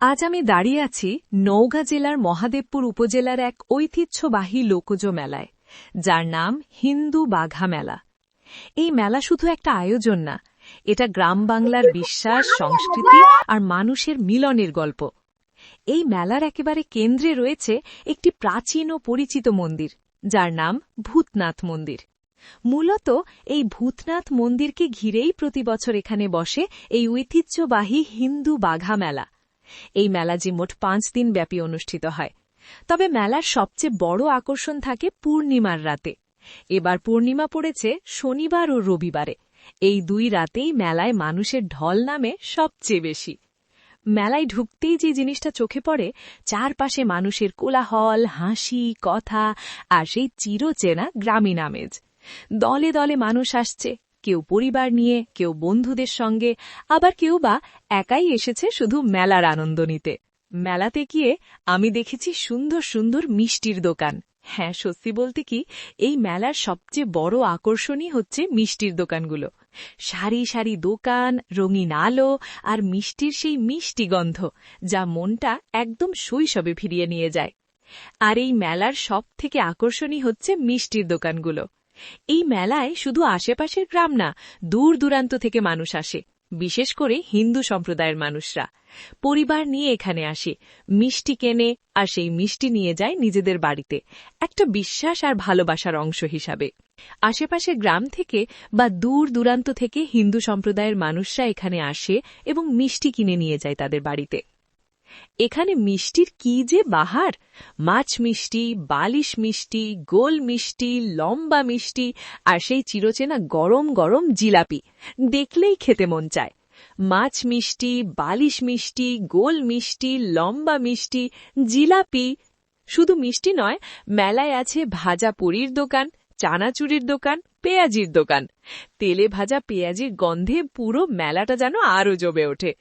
আজ আমি দাঁড়িয়ে আছি নওগাঁ জেলার মহাদেবপুর উপজেলার এক ঐতিহ্যবাহী লোকজ মেলায়, যার নাম হিন্দু বাঘা মেলা। এই মেলা শুধু একটা আয়োজন না, এটা গ্রাম বাংলার বিশ্বাস, সংস্কৃতি আর মানুষের মিলনের গল্প। এই মেলার একেবারে কেন্দ্রে রয়েছে একটি প্রাচীন ও পরিচিত মন্দির, যার নাম ভূতনাথ মন্দির। মূলত এই ভূতনাথ মন্দিরকে ঘিরেই প্রতি বছর এখানে বসে এই ঐতিহ্যবাহী হিন্দু বাঘা মেলা। এই মেলা যে মোট পাঁচ দিন ব্যাপী অনুষ্ঠিত হয়। তবে মেলার সবচেয়ে বড় আকর্ষণ থাকে পূর্ণিমার রাতে। এবার পূর্ণিমা পড়েছে শনিবার ও রবিবারে। এই দুই রাতেই মেলায় মানুষের ঢল নামে সবচেয়ে বেশি। মেলায় ঢুকতেই যে জিনিসটা চোখে পড়ে, চারপাশে মানুষের কোলাহল, হাসি, কথা আর সেই চিরচেনা গ্রামীণ আমেজ। দলে দলে মানুষ আসছে কেউ পরিবার নিয়ে, কেউ বন্ধুদের সঙ্গে, আবার কেউ বা একাই এসেছে শুধু মেলার আনন্দ নিতে। মেলাতে গিয়ে আমি দেখেছি সুন্দর সুন্দর মিষ্টির দোকান। হ্যাঁ সত্যি বলতে কি, এই মেলার সবচেয়ে বড় আকর্ষণই হচ্ছে মিষ্টির দোকানগুলো। সারি সারি দোকান, রঙিন আলো আর মিষ্টির সেই মিষ্টি গন্ধ, যা মনটা একদম শৈশবে ফিরিয়ে নিয়ে যায়। আর এই মেলার সব থেকে আকর্ষণই হচ্ছে মিষ্টির দোকানগুলো। এই মেলায় শুধু আশেপাশের গ্রাম না, দূর দূরান্ত থেকে মানুষ আসে, বিশেষ করে হিন্দু সম্প্রদায়ের মানুষরা। পরিবার নিয়ে এখানে আসে, মিষ্টি কেনে আর সেই মিষ্টি নিয়ে যায় নিজেদের বাড়িতে, একটা বিশ্বাস আর ভালোবাসার অংশ হিসাবে। আশেপাশের গ্রাম থেকে বা দূর দূরান্ত থেকে হিন্দু সম্প্রদায়ের মানুষরা এখানে আসে এবং মিষ্টি কিনে নিয়ে যায় তাদের বাড়িতে। এখানে মিষ্টির কি যে বাহার? মাছ মিষ্টি, বালিশ মিষ্টি, গোল মিষ্টি, লম্বা মিষ্টি আর সেই চিরচেনা গরম গরম জিলাপি। দেখলেই খেতে মন চায়। মাছ মিষ্টি, বালিশ মিষ্টি, গোল মিষ্টি, লম্বা মিষ্টি, জিলাপি। শুধু মিষ্টি নয়, মেলায় আছে ভাজা পুরীর দোকান, চানাচুরির দোকান, পেঁয়াজির দোকান। তেলে ভাজা পেঁয়াজির গন্ধে পুরো মেলাটা যেন আরও জমে ওঠে।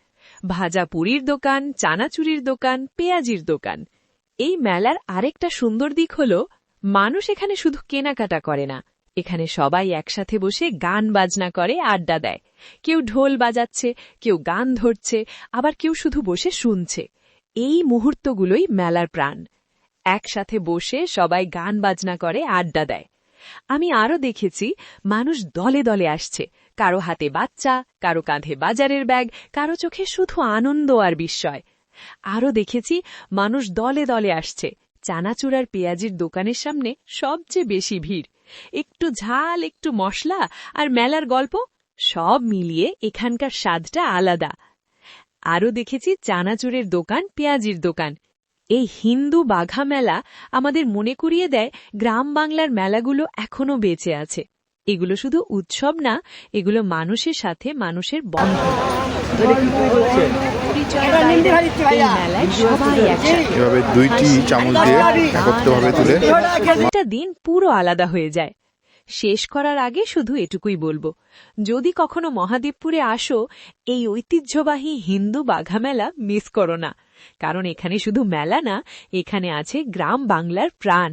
ভাজা পুরীর দোকান, চানাচুরির দোকান, পেঁয়াজির দোকান। এই মেলার আরেকটা সুন্দর দিক হল, মানুষ এখানে শুধু কেনাকাটা করে না। এখানে সবাই একসাথে বসে গান বাজনা করে, আড্ডা দেয়। কেউ ঢোল বাজাচ্ছে, কেউ গান ধরছে, আবার কেউ শুধু বসে শুনছে। এই মুহূর্তগুলোই মেলার প্রাণ। একসাথে বসে সবাই গান বাজনা করে, আড্ডা দেয়। আমি আরও দেখেছি, মানুষ দলে দলে আসছে। কারও হাতে বাচ্চা, কারও কাঁধে বাজারের ব্যাগ, কারও চোখে শুধু আনন্দ আর বিস্ময়। আরও দেখেছি, মানুষ দলে দলে আসছে। চানাচুরার পেঁয়াজির দোকানের সামনে সবচেয়ে বেশি ভিড়। একটু ঝাল, একটু মশলা আর মেলার গল্প, সব মিলিয়ে এখানকার স্বাদটা আলাদা। আরও দেখেছি, চানাচুরের দোকান, পেঁয়াজির দোকান। এই হিন্দু বাঘা মেলা আমাদের মনে করিয়ে দেয়, গ্রাম বাংলার মেলাগুলো এখনও বেঁচে আছে। এগুলো শুধু উৎসব না এগুলো মানুষের সাথে মানুষের বন্ধন। এই মেলায় সবাই একসাথে। এভাবে দুইটি চামচ দিয়ে একত্রভাবে তুলে। একটা দিন পুরো আলাদা হয়ে যায়। শেষ করার আগে শুধু এটুকুই বলব যদি কখনো মহাদেবপুরে আসো এই ঐতিহ্যবাহী হিন্দু বাঘা মেলা মিস করো না। কারণ এখানে শুধু মেলা না এখানে আছে গ্রাম বাংলার প্রাণ।